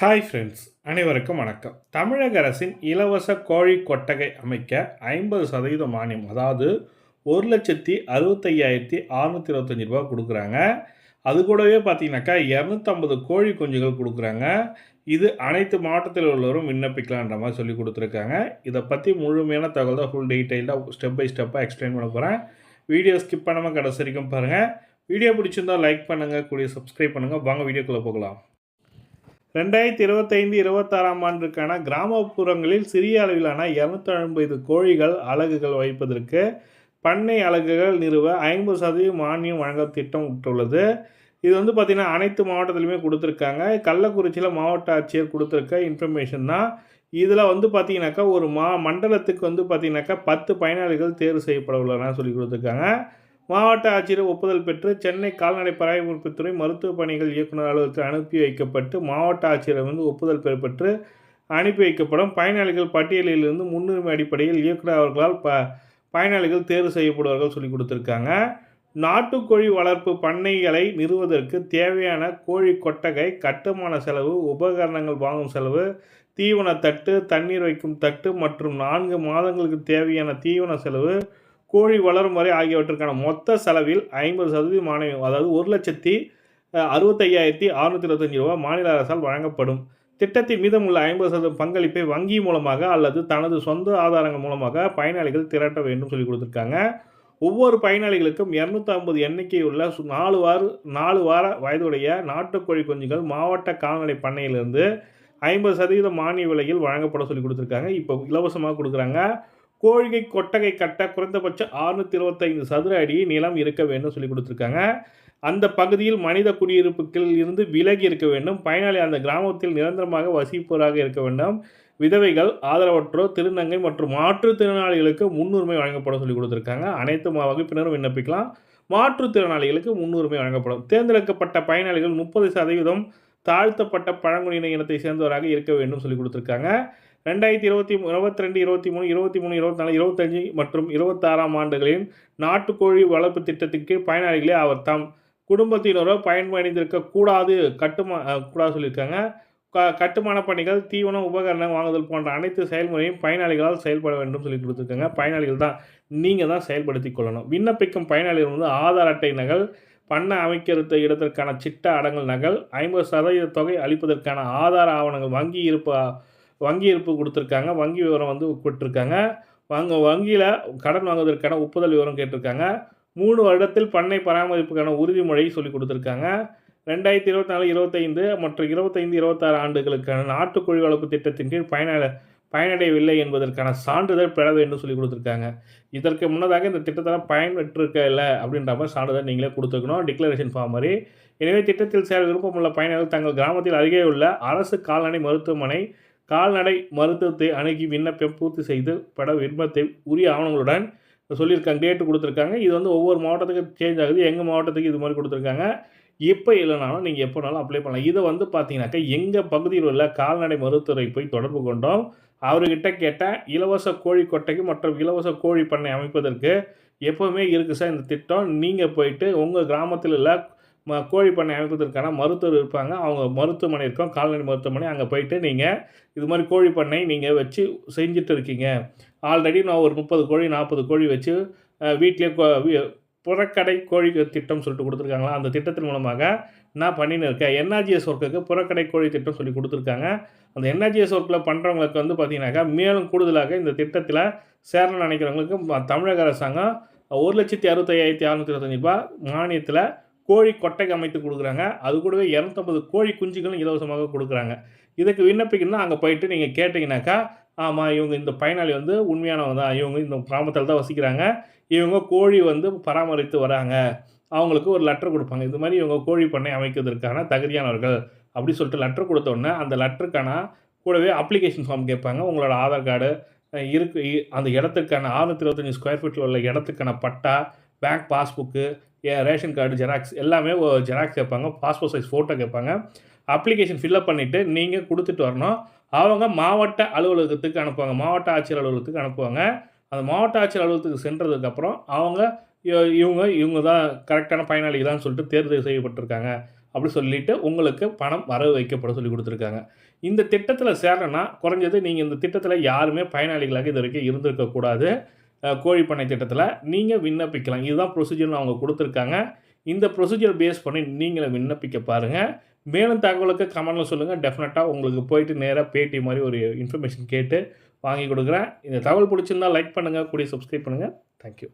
Hi friends அனைவருக்கும் வணக்கம். தமிழக அரசின் இலவச கோழி கொட்டகை அமைக்க ஐம்பது சதவீத மானியம் அதாவது ஒரு லட்சத்தி அறுபத்தையாயிரத்தி அறுநூற்றி இருபத்தஞ்சி ரூபா கொடுக்குறாங்க. அது கூடவே பார்த்தீங்கன்னாக்கா இரநூத்தம்பது கோழி குஞ்சுகள் கொடுக்குறாங்க. இது அனைத்து மாவட்டத்தில் உள்ளவரும் விண்ணப்பிக்கலான்ற மாதிரி சொல்லி கொடுத்துருக்காங்க. இதை பற்றி முழுமையான தகவல் தான் ஃபுல் டீட்டெயிலாக ஸ்டெப் பை ஸ்டெப்பாக எக்ஸ்பிளைன் பண்ண போகிறேன் வீடியோ ஸ்கிப் பண்ணாமல் கடைசி வரைக்கும் பாருங்கள் வீடியோ பிடிச்சிருந்தால் லைக் பண்ணுங்கள் கூடிய சப்ஸ்கிரைப் பண்ணுங்கள் வாங்க வீடியோக்குள்ளே போகலாம். ரெண்டாயிரத்தி இருபத்தைந்து இருபத்தாறாம் ஆண்டுக்கான கிராமப்புறங்களில் சிறிய அளவிலான இரநூத்தி ஐம்பது கோழிகள் அலகுகள் வைப்பதற்கு பண்ணை அலகுகள் நிறுவ ஐம்பது சதவீதம் மானியம் வழங்க திட்டம் விட்டுள்ளது இது வந்து பார்த்திங்கன்னா அனைத்து மாவட்டத்திலுமே கொடுத்துருக்காங்க. கள்ளக்குறிச்சியில் மாவட்ட ஆட்சியர் கொடுத்துருக்க இன்ஃபர்மேஷன் தான். இதில் வந்து பார்த்திங்கனாக்கா ஒரு மா மண்டலத்துக்கு வந்து பார்த்திங்கனாக்கா பத்து பயனாளிகள் தேர்வு செய்யப்பட உள்ளன சொல்லி கொடுத்துருக்காங்க. மாவட்ட ஆட்சியர் ஒப்புதல் பெற்று சென்னை கால்நடை பராமரிப்புத்துறை மருத்துவ பணிகள் இயக்குநர் அலுவலகத்தில் அனுப்பி வைக்கப்பட்டு மாவட்ட ஆட்சியர் வந்து ஒப்புதல் பெறப்பட்டு அனுப்பி வைக்கப்படும். பயனாளிகள் பட்டியலிலிருந்து முன்னுரிமை அடிப்படையில் இயக்குநர் அவர்களால் ப பயனாளிகள் தேர்வு செய்யப்படுவார்கள் சொல்லி கொடுத்துருக்காங்க. நாட்டுக்கோழி வளர்ப்பு பண்ணைகளை நிறுவதற்கு தேவையான கோழி கொட்டகை கட்டுமான செலவு உபகரணங்கள் வாங்கும் செலவு தீவன தட்டு தண்ணீர் வைக்கும் தட்டு மற்றும் நான்கு மாதங்களுக்கு தேவையான தீவன செலவு கோழி வளரும் வரை ஆகியவற்றுக்கான மொத்த செலவில் ஐம்பது சதவீதம் மானியம் அதாவது ஒரு லட்சத்தி அறுபத்தையாயிரத்தி அறுநூற்றி இருபத்தஞ்சி ரூபா மாநில அரசால் வழங்கப்படும். திட்டத்தின் மீதமுள்ள ஐம்பது சதவீதம் பங்களிப்பை வங்கி மூலமாக அல்லது தனது சொந்த ஆதாரங்கள் மூலமாக பயனாளிகள் திரட்ட வேண்டும் சொல்லி கொடுத்துருக்காங்க. ஒவ்வொரு பயனாளிகளுக்கும் இரநூத்தி ஐம்பது எண்ணிக்கையுள்ள நாலு வார நாலு வார வயதுடைய நாட்டுக்கோழி குஞ்சுகள் மாவட்ட கால்நடை பண்ணையிலிருந்து ஐம்பது சதவீதம் மானிய விலையில் வழங்கப்பட சொல்லி கொடுத்துருக்காங்க. இப்போ இலவசமாக கொடுக்குறாங்க. கோழிகை கொட்டகை கட்ட குறைந்தபட்சம் அறுநூற்றி இருபத்தைந்து சதுர அடி நிலம் இருக்க வேண்டும் சொல்லி கொடுத்துருக்காங்க. அந்த பகுதியில் மனித குடியிருப்புகளில் இருந்து விலகி இருக்க வேண்டும். பயனாளி அந்த கிராமத்தில் நிரந்தரமாக வசிப்பவராக இருக்க வேண்டும். விதவைகள் ஆதரவற்றோர் திருநங்கை மற்றும் மாற்றுத்திறனாளிகளுக்கு முன்னுரிமை வழங்கப்படும் சொல்லி கொடுத்துருக்காங்க. அனைத்து வகுப்பினரும் விண்ணப்பிக்கலாம். மாற்றுத்திறனாளிகளுக்கு முன்னுரிமை வழங்கப்படும். தேர்ந்தெடுக்கப்பட்ட பயனாளிகள் முப்பது சதவீதம் தாழ்த்தப்பட்ட பழங்குடியின இனத்தை சேர்ந்தவராக இருக்க வேண்டும் சொல்லி கொடுத்துருக்காங்க. ரெண்டாயிரத்தி இருபத்தி இருபத்தி ரெண்டு இருபத்தி மூணு இருபத்தி மூணு இருபத்தி நாலு இருபத்தஞ்சி மற்றும் இருபத்தாறாம் ஆண்டுகளின் நாட்டுக்கோழி வளர்ப்பு திட்டத்திற்கு பயனாளிகளே அவர் தாம் குடும்பத்தினரோ பயன்படுத்தியிருக்க கூடாது கட்டுமா கூடாது சொல்லியிருக்காங்க. க கட்டுமான பணிகள் தீவனம் உபகரணம் வாங்குதல் போன்ற அனைத்து செயல்முறையும் பயனாளிகளால் செயல்பட வேண்டும் சொல்லி கொடுத்துருக்காங்க. பயனாளிகள் தான் நீங்கள் தான் செயல்படுத்தி கொள்ளணும். விண்ணப்பிக்கும் பயனாளிகள் வந்து ஆதார் அட்டை நகல் பண்ண அமைக்கிறது இடத்திற்கான சிட்ட அடங்கல் நகல் ஐம்பது சதவீத தொகை அளிப்பதற்கான ஆதார ஆவணங்கள் வங்கி இருப்பா வங்கி இருப்பு கொடுத்துருக்காங்க வங்கி விவரம் வந்து கொடுத்துருக்காங்க. வாங்க வங்கியில் கடன் வாங்குவதற்கான ஒப்புதல் விவரம் கேட்டிருக்காங்க. மூணு வருடத்தில் பண்ணை பராமரிப்புக்கான உறுதிமொழியை சொல்லி கொடுத்துருக்காங்க. ரெண்டாயிரத்தி இருபத்தி நாலு இருபத்தைந்து மற்றும் இருபத்தைந்து இருபத்தாறு ஆண்டுகளுக்கான நாட்டுக்கோழி வளர்ப்பு திட்டத்தின் கீழ் பயன பயனடையவில்லை என்பதற்கான சான்றிதழ் பெற வேண்டும் சொல்லி கொடுத்துருக்காங்க. இதற்கு முன்னதாக இந்த திட்டத்தில் பயன்பெற்றிருக்க இல்லை அப்படின்ற மாதிரி சான்றிதழ் நீங்களே கொடுத்துருக்கணும். டிக்ளரேஷன் ஃபார்ம் மாதிரி. எனவே திட்டத்தில் சேர விருப்பமுள்ள பயனர்கள் தங்கள் கிராமத்தில் அருகே உள்ள அரசு கால்நடை மருத்துவமனை கால்நடை மருத்துவத்தை அணுகி விண்ணப்பம் பூர்த்தி செய்து பட விண்ணப்பத்தை உரிய ஆவணங்களுடன் சொல்லியிருக்காங்க டேட்டு கொடுத்துருக்காங்க. இது வந்து ஒவ்வொரு மாவட்டத்துக்கு சேஞ்ச் ஆகுது. எங்கள் மாவட்டத்துக்கு இது மாதிரி கொடுத்துருக்காங்க. இப்போ இல்லைனாலும் நீங்கள் எப்போனாலும் அப்ளை பண்ணலாம். இதை வந்து பார்த்தீங்கன்னாக்கா எங்கள் பகுதியில் உள்ள கால்நடை மருத்துவரை போய் தொடர்பு கொண்டோம். அவர்கிட்ட கேட்டால் இலவச கோழி கொட்டைக்கு மற்றும் இலவச கோழி பண்ணை அமைப்பதற்கு எப்போவுமே இருக்குது சார் இந்த திட்டம். நீங்கள் போயிட்டு உங்கள் கிராமத்தில் உள்ள கோழி பண்ணை அமைப்பதற்கான மருத்துவர் இருப்பாங்க. அவங்க மருத்துவமனை இருக்கும். கால்நடை மருத்துவமனை. அங்கே போயிட்டு நீங்கள் இது மாதிரி கோழி பண்ணை நீங்கள் வச்சு செஞ்சுட்டு இருக்கீங்க. ஆல்ரெடி நான் ஒரு முப்பது கோழி நாற்பது கோழி வச்சு வீட்டிலே புறக்கடை கோழி திட்டம் சொல்லிட்டு கொடுத்துருக்காங்களா? அந்த திட்டத்தின் மூலமாக நான் பண்ணின்னு இருக்கேன். என்ஆர்ஜிஎஸ் ஒர்க்குக்கு புறக்கடை கோழி திட்டம் சொல்லி கொடுத்துருக்காங்க. அந்த என்ஆர்ஜிஎஸ் ஒர்க்கில் பண்ணுறவங்களுக்கு வந்து பார்த்தீங்கன்னாக்கா மேலும் கூடுதலாக இந்த திட்டத்தில் சேரணும்னு நினைக்கிறவங்களுக்கு தமிழக அரசாங்கம் ஒரு லட்சத்தி அறுபத்தி ஐயாயிரத்தி அறநூற்றி இருபத்தஞ்சி ரூபாய் மானியத்தில் கோழி கொட்டைக்கு அமைத்து கொடுக்குறாங்க. அது கூடவே இரநூத்தம்பது கோழி குஞ்சுகளும் இலவசமாக கொடுக்குறாங்க. இதுக்கு விண்ணப்பிக்கணும்னா அங்கே போயிட்டு நீங்கள் கேட்டிங்கனாக்கா ஆமாம் இவங்க இந்த பயனாளி வந்து உண்மையானவங்க தான். இவங்க இந்த கிராமத்தில் தான் வசிக்கிறாங்க. இவங்க கோழி வந்து பராமரித்து வராங்க. அவங்களுக்கு ஒரு லெட்டர் கொடுப்பாங்க. இது மாதிரி இவங்க கோழி பண்ணை அமைக்கிறதுக்கான தகுதியானவர்கள் அப்படி சொல்லிட்டு லெட்டர் கொடுத்தோடனே அந்த லெட்டருக்கான கூடவே அப்ளிகேஷன் ஃபார்ம் கேட்பாங்க. உங்களோட ஆதார் கார்டு இருக்கு அந்த இடத்துக்கான ஆறுநூற்றி இருபத்தஞ்சி ஸ்கொயர் ஃபீட்டில் உள்ள இடத்துக்கான patta bank passbook ration card xerox எல்லாமே ஜெராக்ஸ் கேட்பாங்க பாஸ்போர்ட் சைஸ் ஃபோட்டோ கேட்பாங்க. அப்ளிகேஷன் ஃபில்அப் பண்ணிவிட்டு நீங்கள் கொடுத்துட்டு வரணும். அவங்க மாவட்ட அலுவலகத்துக்கு அனுப்புவாங்க. மாவட்ட ஆட்சியர் அலுவலகத்துக்கு அனுப்புவாங்க. அந்த மாவட்ட ஆட்சியர் அலுவலகத்துக்கு சென்றதுக்கப்புறம் அவங்க இவங்க இவங்க தான் கரெக்டான பயனாளிகளான்னு சொல்லிட்டு தேர்வு செய்யப்பட்டிருக்காங்க. அப்படி சொல்லிட்டு உங்களுக்கு பணம் வரவு வைக்கப்பட சொல்லி கொடுத்துருக்காங்க. இந்த திட்டத்தில் சேரணும்னா குறைஞ்சது நீங்கள் இந்த திட்டத்தில் யாருமே பயனாளிகளாக இது வரைக்கும் இருந்திருக்கக்கூடாது. கோழிப்பண்ணை திட்டத்தில் நீங்கள் விண்ணப்பிக்கலாம். இதுதான் ப்ரொசீஜர்னு அவங்க கொடுத்துருக்காங்க. இந்த ப்ரொசீஜர் பேஸ் பண்ணி நீங்களும் விண்ணப்பிக்க பாருங்கள் மேலும் தகவலுக்கு கமெண்டில் சொல்லுங்கள் டெஃபினட்டாக உங்களுக்கு போயிட்டு நேராக பேட்டி மாதிரி ஒரு இன்ஃபர்மேஷன் கேட்டு வாங்கி கொடுக்குறேன். இந்த தகவல் பிடிச்சிருந்தா லைக் பண்ணுங்கள் கூடிய சப்ஸ்கிரைப் பண்ணுங்கள் தேங்க்யூ